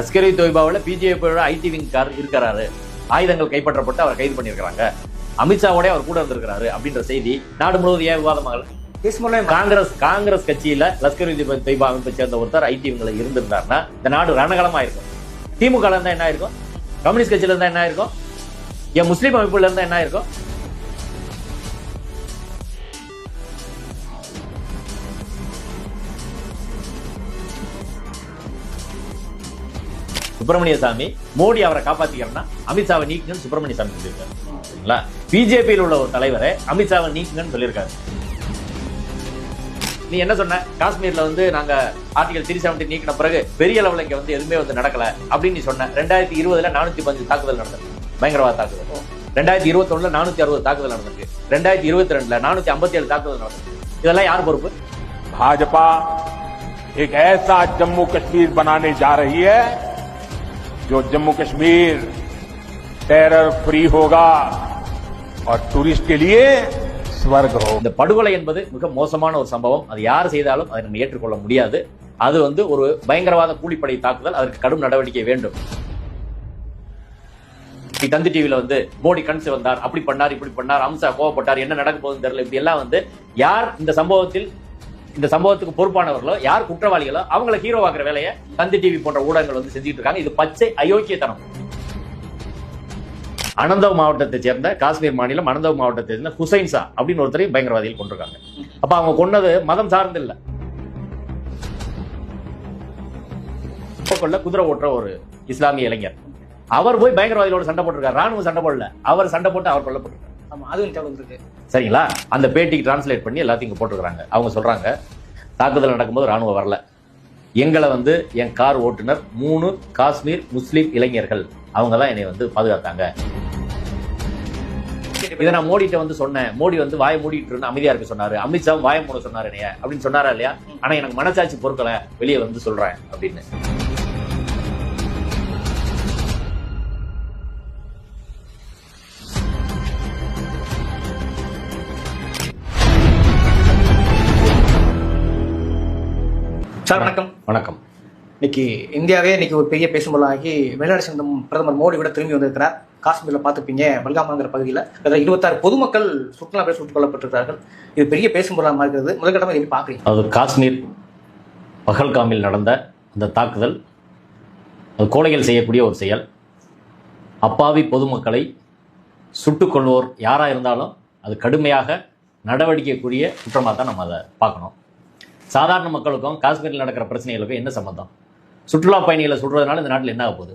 லஷ்கர் தொய்பாவில் பிஜேபியோட IT wing car இருக்கிறாரு. ஆயுதங்கள் கைப்பற்றப்பட்டு அவர் கைது பண்ணியிருக்கிறாங்க. அமித்ஷாவோட அவர் கூட இருந்திருக்கிறாரு அப்படின்ற செய்தி நாடு முழுவதும் ஏன் பேசும்போது காங்கிரஸ் காங்கிரஸ் கட்சியில லஷ்கர் தொய்பா அமைப்பை சேர்ந்த ஒருத்தர் ஐடி விங்ல இருந்திருந்தாருன்னா இந்த நாடு ரணகலமா இருக்கும். திமுக இருந்தா என்ன இருக்கும் கம்யூனிஸ்ட் கட்சியில இருந்தா என்ன இருக்கும் என் முஸ்லீம் அமைப்புல இருந்தா என்ன இருக்கும் சுப்பிரமணிய சாமி மோடி அவரை காப்பாத்திக்கிறேன்னா அமித்ஷாவை நீக்குங்கன்னு சுப்பிரமணிய சாமி சொல்லியிருக்காரு சரிங்களா பிஜேபியில் உள்ள ஒரு தலைவரை அமித்ஷாவை நீக்குங்கன்னு சொல்லியிருக்காரு நீ என்ன சொன்ன காஷ்மீர்ல வந்து நாங்க ஆர்டிகல் த்ரீ செவன்டி நீக்கின பிறகு பெரிய லெவலில் இங்க வந்து எதுவுமே வந்து நடக்கல அப்படின்னு நீ சொன்ன ரெண்டாயிரத்தி இருபதுல நானூத்தி பஞ்சு தாக்குதல் நடந்தது பயங்கரவாத தாக்குதல் ரெண்டாயிரத்தி இருபத்தி ஒண்ணுல நானூத்தி அறுபது தாக்குதல் நடந்திருக்கு ரெண்டாயிரத்தி இருபத்தி ரெண்டுல நானூத்தி ஐம்பத்தி ஏழு தாக்குதல் நடந்திருக்கு இதெல்லாம் யார் பொறுப்பு भाजपा एक ऐसा जम्मू कश्मीर बनाने जा रही है जो जम्मू कश्मीर टेरर फ्री होगा और टूरिस्ट के लिए स्वर्ग होगा இந்த படுகொலை என்பது மிக மோசமான ஒரு சம்பவம் அது யார் செய்தாலும் அதை நம்ம ஏற்றுக்கொள்ள முடியாது அது வந்து ஒரு பயங்கரவாத கூலிப்படை தாக்குதல் அதற்கு கடும் நடவடிக்கை வேண்டும் நீ தந்தி டிவில வந்து மோடி கண் வந்தார் அப்படி பண்ணார் இப்படி பண்ணார் அம்சா கோவப்பட்டார் என்ன நடக்க போகுதுன்னு தெரியல இப்படி எல்லாம் வந்து யார் இந்த சம்பவத்தில் இந்த சம்பவத்துக்கு பொறுப்பானவர்களோ யார் குற்றவாளிகளோ அவங்கள ஹீரோவாக்குற வேலையை தந்தி டிவி போன்ற ஊடகங்கள் வந்து செஞ்சுட்டு இருக்காங்க. இது பச்சை அயோக்கியத்தனம். அனந்தவ் மாவட்டத்தை சேர்ந்த காஷ்மீர் மாநிலம் அனந்தவ் மாவட்டத்தை சேர்ந்த ஹுசைன் சா அப்படின்னு ஒருத்தரையும் பயங்கரவாதிகள் கொண்டிருக்காங்க அப்ப அவங்க கொன்னது மதம் சார்ந்து இல்ல. கொள்ள குதிரை ஓட்டுற ஒரு இஸ்லாமிய இளைஞர். அவர் போய் பயங்கரவாதிகளோட சண்டை போட்டிருக்காரு. ராணுவ சண்டை போடல. அவர் சண்டை போட்டு அவர் கொல்லப்பட்டிருக்காரு. ஆமா அதுவும் தகவல் இருக்கு. சரிங்களா? அந்த பேட்டிக்கு டிரான்ஸ்லேட் பண்ணி எல்லாத்தையும் போட்டுக்கிறாங்க அவங்க சொல்றாங்க தாக்குதல் நடக்கும்போது ராணுவம் வரல. எங்களை வந்து என் கார் ஓட்டுநர் மூணு காஷ்மீர் முஸ்லீம் இளைஞர்கள். அவங்க தான் என்னை வந்து பாதுகாத்தாங்க. இதை நான் மோடிட்ட வந்து சொன்னேன். மோடி வந்து வாய மூடிட்டு இருந்து அமைதியா இருக்க சொன்னாரு. அமித்ஷா வாயை மூட சொன்னாரு என்னைய. அப்படின்னு சொன்னாரா இல்லையா? ஆனா எனக்கு மனசாட்சி பொருட்களை வெளியே வந்து சொல்றேன் அப்படின்னு. சார் வணக்கம். வணக்கம். இன்னைக்கு இந்தியாவே இன்னைக்கு ஒரு பெரிய பேசும்பொருளாகி வெளிநாடு சேர்ந்த பிரதமர் மோடி கூட திரும்பி வந்திருக்கிறார். காஷ்மீர்ல பார்த்துப்பீங்க பல்காமாங்கிற பகுதியில். அதில் இருபத்தாறு பொதுமக்கள் சுற்றுலா பேர் சுட்டுக் கொல்லப்பட்டிருக்கிறார்கள். இது பெரிய பேசும்பொருளாக இருக்கிறது முதற்கட்டமாக எப்படி பார்க்குறீங்க? அது காஷ்மீர் பகல்காமில் நடந்த அந்த தாக்குதல் அது கோழைகள் செய்யக்கூடிய ஒரு செயல். அப்பாவி பொதுமக்களை சுட்டுக் கொள்வோர் யாராக இருந்தாலும் அது கடுமையாக நடவடிக்கைக்குரிய குற்றமாக தான் நம்ம அதை பார்க்கணும். சாதாரண மக்களுக்கும் காஷ்மீரில் நடக்கிற பிரச்சனைகளுக்கும் என்ன சம்மந்தம் சுற்றுலா பயணிகளை சுடுறதுனால இந்த நாட்டில் என்ன ஆக போகுது?